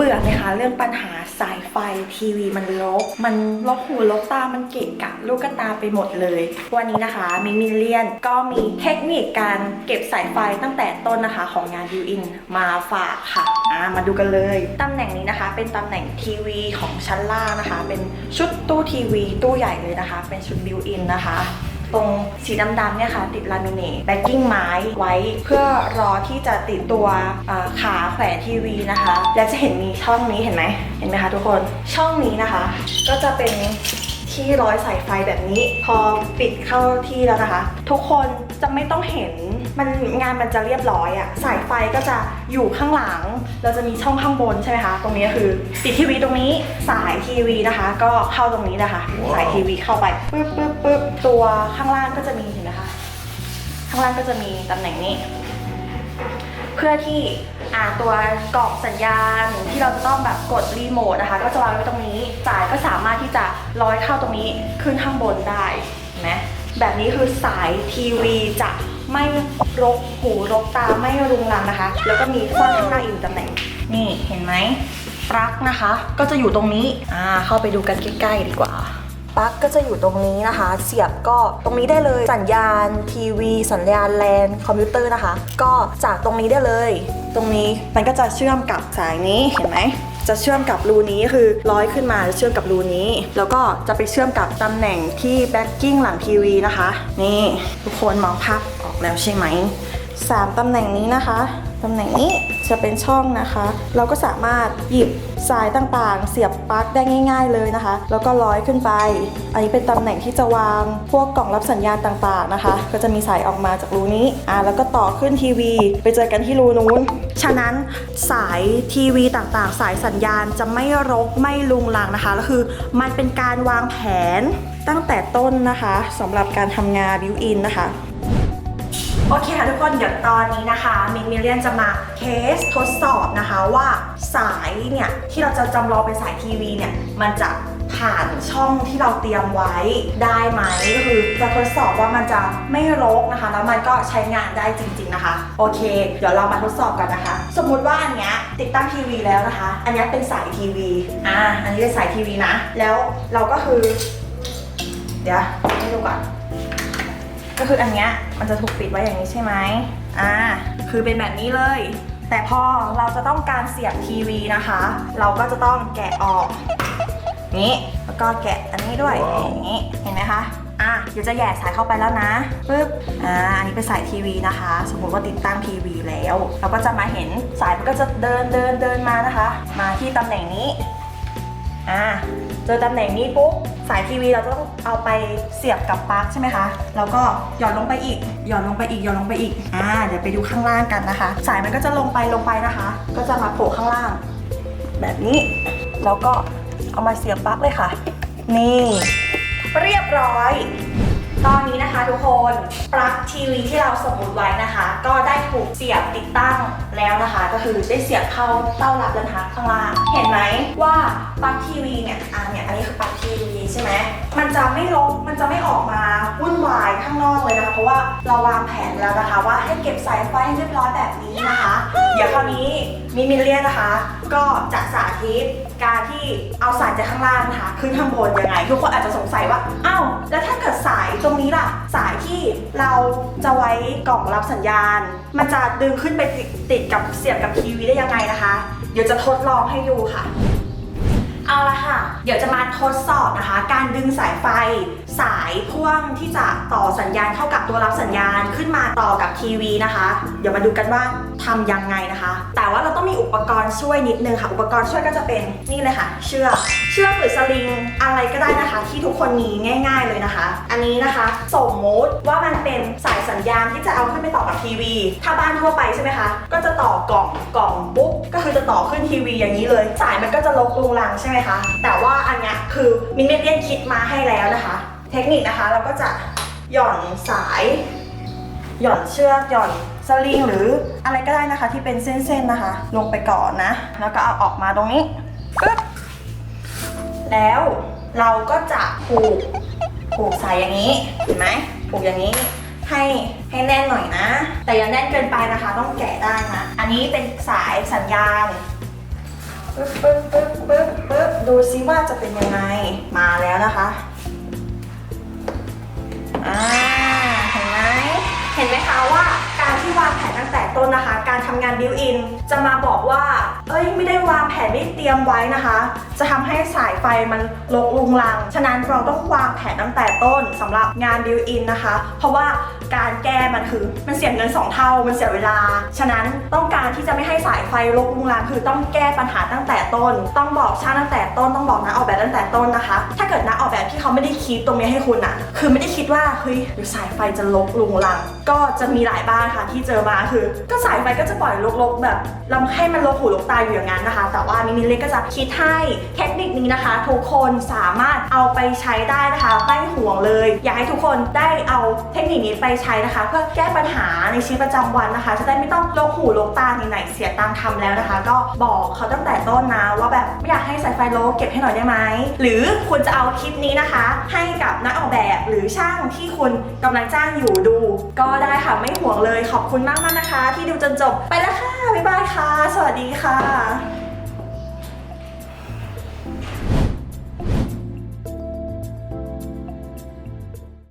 เบื่อไหมคะเรื่องปัญหาสายไฟทีวีมันรกมันลกหูลกตา มันเกะกะลูกกระตาไปหมดเลย วันนี้นะคะมิมิเลียนก็มีเทคนิคการเก็บสายไฟตั้งแต่ต้นนะคะของงานบิวอินมาฝากค่ะอ่ามาดูกันเลย ตำแหน่งนี้นะคะ เป็นตำแหน่งทีวีของชั้นล่างนะคะ เป็นชุดตู้ทีวีตู้ใหญ่เลยนะคะ เป็นชุดบิวอินนะคะ ตรงสีดำๆเนี่ยค่ะ ติดลามิเนตแบ็กกิ้งไม้ไว้เพื่อรอที่จะติดตัวขาแขวนทีวีนะคะ และจะเห็นมีช่องนี้เห็นไหมเห็นไหมคะทุกคนช่องนี้นะคะ ก็จะเป็นที่ร้อยสายไฟแบบนี้ พอปิดเข้าที่แล้วนะคะ ทุกคนจะไม่ต้องเห็น มันงานมันจะเรียบร้อยอะสายไฟก็จะอยู่ข้างหลัง เราจะมีช่องข้างบนใช่ไหมคะ ตรงนี้ก็คือปิดทีวีตรงนี้สายทีวีนะคะ ก็เข้าตรงนี้นะคะ สายทีวีเข้าไปปึ๊บปึ๊บปึ๊บตัวข้างล่างก็จะมีเห็นไหมคะข้างล่างก็จะมีตำแหน่งนี้ เพื่อที่อ่าตัวกล่องสัญญาณที่เราจะต้องแบบกดรีโมทนะคะ ก็จะวางไว้ตรงนี้สายก็สามารถที่จะร้อยเข้าตรงนี้ขึ้นข้างบนได้เห็นไหมแบบนี้คือสายทีวีจะ ไม่รกหูรกตาไม่รุงรังนะคะ แล้วก็มีซ่อนข้างหน้าอีกหนึ่ตำแหน่ง นี่เห็นไหมปลั๊กนะคะ ก็จะอยู่ตรงนี้อ่าเข้าไปดูกันใกล้ๆดีกว่าปลั๊กก็จะอยู่ตรงนี้นะคะ เสียบก็ตรงนี้ได้เลย สัญญาณทีวี สัญญาณแลนคอมพิวเตอร์นะคะ ก็จากตรงนี้ได้เลย ตรงนี้มันก็จะเชื่อมกับสายนี้เห็นไหม จะเชื่อมกับรูนี้คือร้อยขึ้นมาจะเชื่อมกับรูนี้ แล้วก็จะไปเชื่อมกับตำแหน่งที่แบ็กกิ้งหลังทีวีนะคะ นี่ทุกคนมองภาพออกแล้วใช่ไหมสามตำแหน่งนี้นะคะ ตำแหน่งนี้จะเป็นช่องนะคะ เราก็สามารถหยิบสายต่างๆ เสียบปลั๊กได้ง่าย ๆ เลยนะคะ แล้วก็ร้อยขึ้นไป อันนี้เป็นตำแหน่งที่จะวางพวกกล่องรับสัญญาณต่างๆนะคะ ก็จะมีสายออกมาจากรูนี้อ่าแล้วก็ต่อขึ้นทีวี ไปเจอกันที่รูนู้น ฉะนั้นสายทีวีต่างๆ สายสัญญาณจะไม่รกไม่ลุงลังนะคะแล้วคือมันเป็นการวางแผนตั้งแต่ต้นนะคะสำหรับการทำงานบิวอินนะคะ โอเคค่ะทุกคนเดี๋ยวตอนนี้นะคะมินมิเลียนจะมาเทสทดสอบนะคะว่าสายเนี่ยที่เราจะจำลองเป็นสายทีวีเนี่ยมันจะผ่านช่องที่เราเตรียมไว้ได้ไหมก็คือจะทดสอบว่ามันจะไม่รกนะคะ แล้วมันก็ใช้งานได้จริง ๆนะคะ โอเค เดี๋ยวเรามาทดสอบกันนะคะ สมมุติว่าอันเนี้ยติดตั้งทีวีแล้วนะคะ อันเนี้ยเป็นสายทีวีอ่าอันนี้เป็นสายทีวีนะ แล้วเราก็คือ เดี๋ยวให้ดูก่อน ก็คืออันเนี้ยมันจะถูกปิดไว้อย่างนี้ใช่ไหมอ่าคือเป็นแบบนี้เลย แต่พอเราจะต้องการเสียบทีวีนะคะ เราก็จะต้องแกะออกนี้แล้วก็แกะอันนี้ด้วยอย่างนี้เห็นไหมคะอะเดี๋ยวจะแหย่สายเข้าไปแล้วนะปึ๊บอ่าอันนี้เป็นสายทีวีนะคะ สมมติว่าติดตั้งทีวีแล้ว เราก็จะมาเห็นสายมันก็จะเดินเดินเดินมานะคะ มาที่ตำแหน่งนี้ อ่าเจอตำแหน่งนี้ปุ๊บสายทีวีเราจะต้องเอาไปเสียบกับปลั๊กใช่ไหมคะ แล้วก็หย่อนลงไปอีก หย่อนลงไปอีก หย่อนลงไปอีก อ่า เดี๋ยวไปดูข้างล่างกันนะคะ สายมันก็จะลงไปลงไปนะคะ ก็จะมาโผล่ข้างล่าง แบบนี้ แล้วก็เอามาเสียบปลั๊กเลยค่ะ นี่ เรียบร้อย ตอนนี้นะคะทุกคนปลั๊กทีวีที่เราสมมติไว้นะคะ ก็ได้ถูกเสียบติดตั้งแล้วนะคะ ก็คือได้เสียบเข้าเต้ารับนะคะข้างล่างเห็นไหมว่าปลั๊กทีวีเนี่ยอ่าเนี่ยอันนี้คือปลั๊กทีวีใช่ไหมมันจะไม่ลกมันจะไม่ออกมาวุ่นวายข้างนอกเลยนะคะ เพราะว่าเราวางแผนแล้วนะคะ ว่าให้เก็บสายไฟให้เรียบร้อยแบบนี้นะคะ เดี๋ยวคราวนี้มิมิเลียนนะคะ ก็จะสาธิตการที่เอาสายจากข้างล่างนะคะขึ้นข้างบนยังไง ทุกคนอาจจะสงสัยว่าอ้าวแล้วถ้าเกิดสายตรงนี้ล่ะ สายที่เราจะไว้กล่องรับสัญญาณ มันจะดึงขึ้นไปติดติดกับเสียบกับทีวีได้ยังไงนะคะ เดี๋ยวจะทดลองให้ดูค่ะเอาละค่ะ เดี๋ยวจะมาทดสอบนะคะ การดึงสายไฟ สายพ่วงที่จะต่อสัญญาณเข้ากับตัวรับสัญญาณขึ้นมาต่อกับทีวีนะคะ เดี๋ยวมาดูกันว่าทำยังไงนะคะ แต่ว่าเราต้องมีอุปกรณ์ช่วยนิดนึงค่ะ อุปกรณ์ช่วยก็จะเป็นนี่เลยค่ะ เชือกเชือกหรือสลิงอะไรก็ได้นะคะ ที่ทุกคนมีง่าย ๆเลยนะคะ อันนี้นะคะ สมมุติว่ามันเป็นสายสัญญาณที่จะเอาขึ้นไปต่อกับทีวี ถ้าบ้านทั่วไปใช่ไหมคะ ก็จะต่อกล่องกล่องปุ๊บก็คือจะต่อขึ้นทีวีอย่างนี้เลย สายมันก็จะลกลุงลังใช่ไหมคะ แต่ว่าอันเนี้ยคือมินเมเลียนคิดมาให้แล้วนะคะ เทคนิคนะคะเราก็จะหย่อนสาย หย่อนเชือกหย่อน สลิงหรืออะไรก็ได้นะคะ ที่เป็นเส้นๆนะคะ ลงไปก่อนนะ แล้วก็เอาออกมาตรงนี้ปึ๊บแล้วเราก็จะผูกผูกสายอย่างนี้เห็นไหมผูกอย่างนี้ให้ให้แน่นหน่อยนะ แต่อย่าแน่นเกินไปนะคะ ต้องแกะได้นะ อันนี้เป็นสายสัญญาณปึ๊บปึ๊บปึ๊บปึ๊บปึ๊บดูซิว่าจะเป็นยังไงมาแล้วนะคะอ่าเห็นไหมเห็นไหมคะว่า ที่วางแผนตั้งแต่ต้นนะคะ การทำงานบิวอิน จะมาบอกว่า เอ้ยไม่ได้วางแผนไม่เตรียมไว้นะคะ จะทำให้สายไฟมันลกลุงลัง ฉะนั้นเราต้องวางแผนตั้งแต่ต้นสำหรับงานบิวอินนะคะ เพราะว่าการแก้มันคือมันเสียเงินสองเท่า มันเสียเวลา ฉะนั้นต้องการที่จะไม่ให้สายไฟลกลุงลังคือต้องแก้ปัญหาตั้งแต่ต้น ต้องบอกช่างตั้งแต่ต้น ต้องบอกนักออกแบบตั้งแต่ต้นนะคะ ถ้าเกิดนักออก แบบที่เขาไม่ได้คิดตรงนี้ให้คุณอะคือไม่ได้คิดว่าเฮ้ยเดี๋ยวสายไฟจะลกลุงลัง ก็จะมีหลายบ้านค่ะที่เจอมาคือ ก็สายไฟก็จะปล่อยลกๆแบบลำให้มันลกหูลกตาอยู่อย่างนั้นนะคะ แต่ว่ามินิเล็กก็จะคิดให้เทคนิคนี้นะคะ ทุกคนสามารถเอาไปใช้ได้นะคะไม่ห่วงเลย อยากให้ทุกคนได้เอาเทคนิคนี้ไปใช้นะคะ เพื่อแก้ปัญหาในชีวิตประจำวันนะคะ จะได้ไม่ต้องลกหูลกตาไหนๆเสียตังค์ทำแล้วนะคะ ก็บอกเขาตั้งแต่ต้นนะว่าแบบไม่อยากให้สายไฟลกเก็บให้หน่อยได้ไหมหรือคุณจะเอาคลิปนี้นะคะ ให้กับนักออกแบบหรือช่างที่คุณกำลังจ้างอยู่ดู ก็ได้ค่ะไม่ห่วงเลยขอบคุณมากมากนะคะ ที่ดูจนจบไปแล้วค่ะบ๊ายบายค่ะ สวัสดีค่ะ